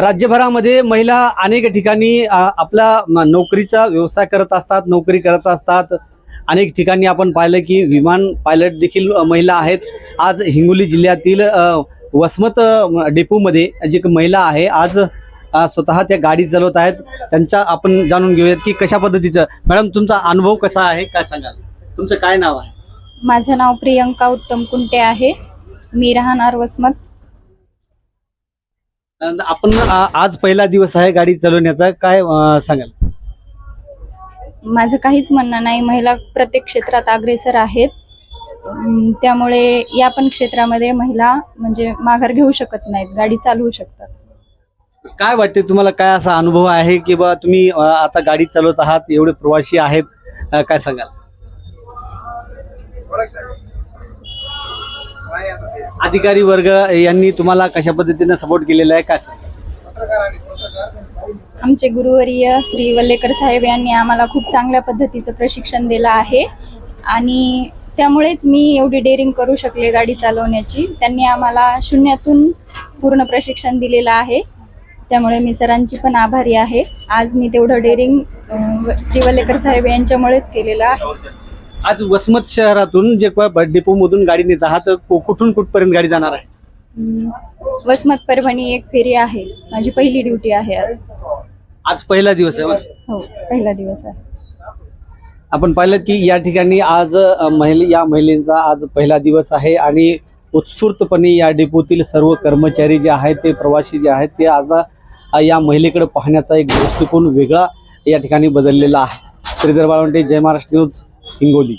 राज्यभरामध्ये महिला अनेक ठिकाणी आपला म, नोकरीचा व्यवसाय करत असतात नोकरी करत असतात. अनेक ठिकाणी आपण पाहिलं की विमान पायलट देखील महिला आहेत. आज हिंगोली जिल्ह्यातील वसमत डेपोमध्ये जी महिला आहे आज स्वतः त्या गाडी चालवत आहेत. त्यांचा आपण जाणून घेऊयात की कशा पद्धतीचं. मॅडम तुमचा अनुभव कसा आहे? काय सांगाल? तुमचं काय नाव आहे? माझं नाव प्रियंका उत्तम कुंटे आहे. मी राहणार वसमत. आपण आज पहिला दिवस आहे गाडी चालवण्याचा. काय सांगाल? माझं काहीच म्हणणं नाही. महिला प्रत्येक क्षेत्रात अग्रेसर आहेत. त्यामुळे या पण क्षेत्रामध्ये महिला म्हणजे माघार घेऊ शकत नाहीत. गाडी चालवू शकतात. काय वाटते तुम्हाला? काय असा अनुभव आहे की बा तुम्ही आता गाडी चालवत आहात एवढे प्रवासी आहेत? काय सांगाल? अधिकारी वर्ग यांनी तुम्हाला कशा पद्धतीने सपोर्ट केलेला आहे? का सर आमचे गुरुवर्य श्री वल्लेकर साहेब यांनी आम्हाला खूप चांगल्या पद्धतीचं प्रशिक्षण दिलं आहे. आणि त्यामुळेच मी एवढी डेअरिंग करू शकले गाडी चालवण्याची. त्यांनी आम्हाला शून्यातून पूर्ण प्रशिक्षण दिलेलं आहे. त्यामुळे मी सरांची पण आभारी आहे. आज मी तेवढं डेअरिंग श्री वल्लेकर साहेब यांच्यामुळेच केलेलं आहे. आज वसमत शहरातून जे डेपो मधून गाडी नेत आहात कु- कुठून कुठपर्यंत गाडी जाणार आहे? वसमत परभणी एक फेरी आहे. माझी पहिली ड्युटी आहे आज. आज पहिला दिवस आहे बरं. हो पहिला दिवस आहे. आपण पाहिलं की या ठिकाणी आज अ, महिले या महिलेचा आज पहिला दिवस आहे आणि उत्स्फूर्तपणे या डेपोतील सर्व कर्मचारी जे आहेत ते प्रवासी जे आहेत ते आज अ, या महिलेकडे पाहण्याचा एक दृष्टिकोन वेगळा या ठिकाणी बदललेला आहे. श्रीधर बाळवंटे जय महाराष्ट्र न्यूज. हिंगोली.